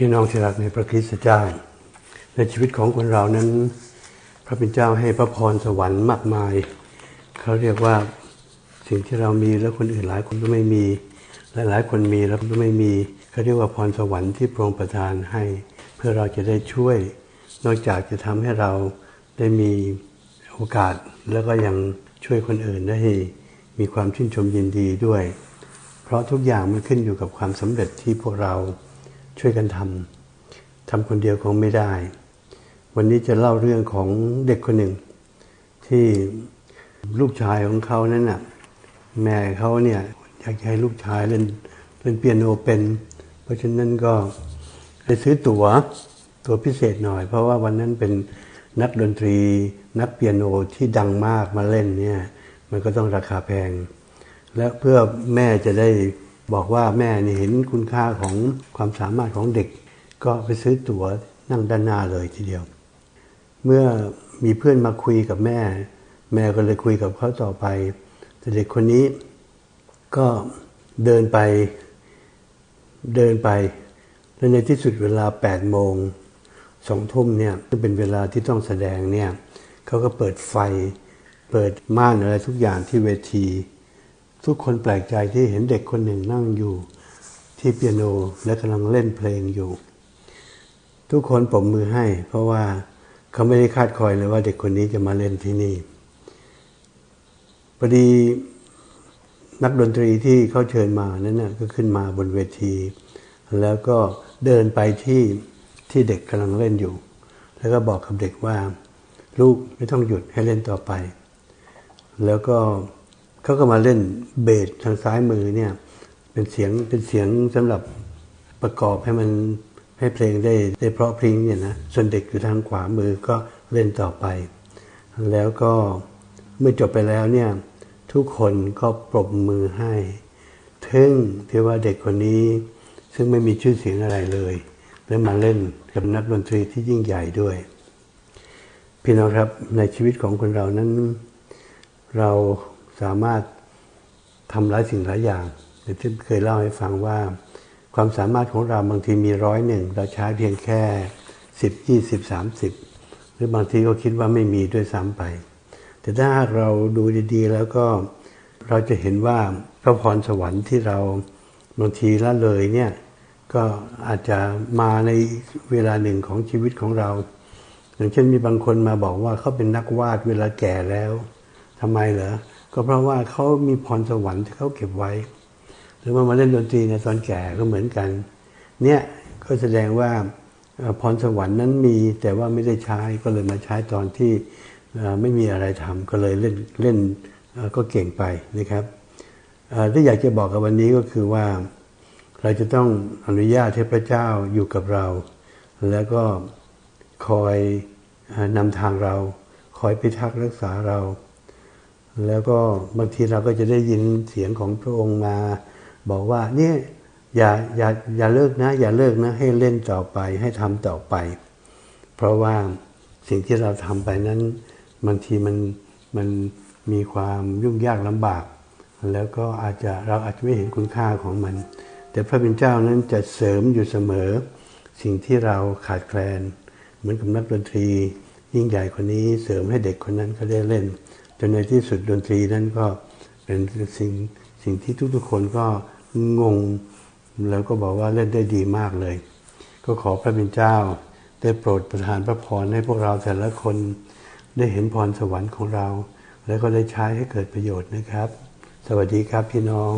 พี่น้องที่รักในพระคริสต์เจ้า ในชีวิตของคนเรานั้น พระเป็นเจ้าให้พระพรสวรรค์มากมาย เขาเรียกว่าสิ่งที่เรามีแล้วคนอื่นหลายคนก็ไม่มีหลายหลายคนมีแล้วก็ไม่มีเขาเรียกว่าพรสวรรค์ที่พระองค์ประทานให้ เพื่อเราจะได้ช่วย นอกจากจะทำให้เราได้มีโอกาสแล้วก็ยังช่วยคนอื่นได้มีความชื่นชมยินดีด้วย เพราะทุกอย่างมันขึ้นอยู่กับความสำเร็จที่พวกเรา ช่วยกันทำทำคนเดียวคงไม่ได้ วันนี้จะเล่าเรื่องของเด็กคนหนึ่ง ที่ลูกชายของเขานั้นน่ะแม่เขาเนี่ยอยากให้ลูกชายเล่นเล่นเปียโนเป็น เพราะฉะนั้นก็ไปซื้อตัว๋วตัวพิเศษหน่อย เพราะว่าวันนั้นเป็นนักดนตรี นักเปียโนที่ดังมากมาเล่นเนี่ยมันก็ต้องราคาแพง และเพื่อแม่จะได้ บอกว่าแม่นี่เห็นคุณค่าของความสามารถของเด็ก ก็ไปซื้อตั๋วนั่งด้านหน้าเลยทีเดียว เมื่อมีเพื่อนมาคุยกับแม่ แม่ก็เลยคุยกับเขาต่อไป แต่เด็กคนนี้ก็เดินไปเดินไปและในที่สุดเวลา8โมงสองทุ่มเนี่ยซึ่งเป็นเวลาที่ต้องแสดงเนี่ยเขาก็เปิดไฟ เปิดม่านอะไรทุกอย่างที่เวที ทุกคนแปลกใจที่เห็นเด็กคนหนึ่งนั่งอยู่ที่เปียโนและกำลังเล่นเพลงอยู่ ทุกคนปมมือให้ เพราะว่าเขาไม่ได้คาดคอยเลยว่าเด็กคนนี้จะมาเล่นที่นี่พอดีนักดนตรีที่เขาเชิญมานั้นนะก็ขึ้นมาบนเวที แล้วก็เดินไปที่ที่เด็กกำลังเล่นอยู่ แล้วก็บอกกับเด็กว่า ลูกไม่ต้องหยุดให้เล่นต่อไป แล้วก็ เขาก็มาเล่นเบสทางซ้ายมือเนี่ย เป็นเสียงเป็นเสียงสำหรับประกอบให้มันให้เพลงได้ได้เพราะพริ้งเนี่ยนะส่วนเด็กอยู่ทางขวามือก็เล่นต่อไป แล้วก็เมื่อจบไปแล้วเนี่ยทุกคนก็ปรบมือให้ทึ่งที่ว่าเด็กคนนี้ ซึ่งไม่มีชื่อเสียงอะไรเลย แล้วมาเล่นกับนักดนตรีที่ยิ่งใหญ่ด้วย พี่น้องครับในชีวิตของคนเรานั้น เรา สามารถทำหลายสิ่งหลายอย่างอย่างที่เคยเล่าให้ฟังว่า ความสามารถของเราบางทีมีร้อยหนึ่งเราใช้เพียงแค่สิบยี่สิบสามสิบหรือบางทีก็คิดว่าไม่มีด้วยซ้ำไป แต่ถ้าเราดูดีๆ แล้วก็เราจะเห็นว่าพระพรสวรรค์ที่เราบางทีละเลยเนี่ยก็อาจจะมาในเวลาหนึ่งของชีวิตของเรา อย่างเช่นมีบางคนมาบอกว่าเขาเป็นนักวาดเวลาแก่แล้วทำไมเหรอ ก็เพราะว่าเขามีพรสวรรค์ที่เขาเก็บไว้ หรือว่ามาเล่นดนตรีในตอนแก่ก็เหมือนกัน เนี่ยก็แสดงว่าพรสวรรค์นั้นมีแต่ว่าไม่ได้ใช้ก็เลยมาใช้ตอนที่ไม่มีอะไรทำก็เลยเล่นเล่นก็เก่งไปนะครับที่อยากจะบอกกับวันนี้ก็คือว่า เราจะต้องอนุญาตให้พระเจ้าอยู่กับเรา แล้วก็คอยนำทางเรา คอยพิทักษ์รักษาเรา แล้วก็บางทีเราก็จะได้ยินเสียงของพระองค์มา บอกว่าเนี่ยอย่าอย่าอย่าเลิกนะ อย่าเลิกนะให้เล่นต่อไปให้ทำต่อไป เพราะว่าสิ่งที่เราทำไปนั้นบางทีมันมันมีความยุ่งยากลำบาก แล้วก็อาจจะเราอาจจะไม่เห็นคุณค่าของมัน แต่พระเป็นเจ้านั้นจะเสริมอยู่เสมอ สิ่งที่เราขาดแคลน เหมือนกับนักดนตรี ยิ่งใหญ่คนนี้เสริมให้เด็กคนนั้นเขาได้เล่น จนในที่สุดดนตรีนั้นก็เป็นสิ่งสิ่งที่ทุกๆคนก็งง แล้วก็บอกว่าเล่นได้ดีมากเลย ก็ขอพระบิณเจ้า ได้โปรดประทานพระพรให้พวกเราแต่ละคนได้เห็นพรสวรรค์ของเรา แล้วก็ได้ใช้ให้เกิดประโยชน์นะครับ สวัสดีครับพี่น้อง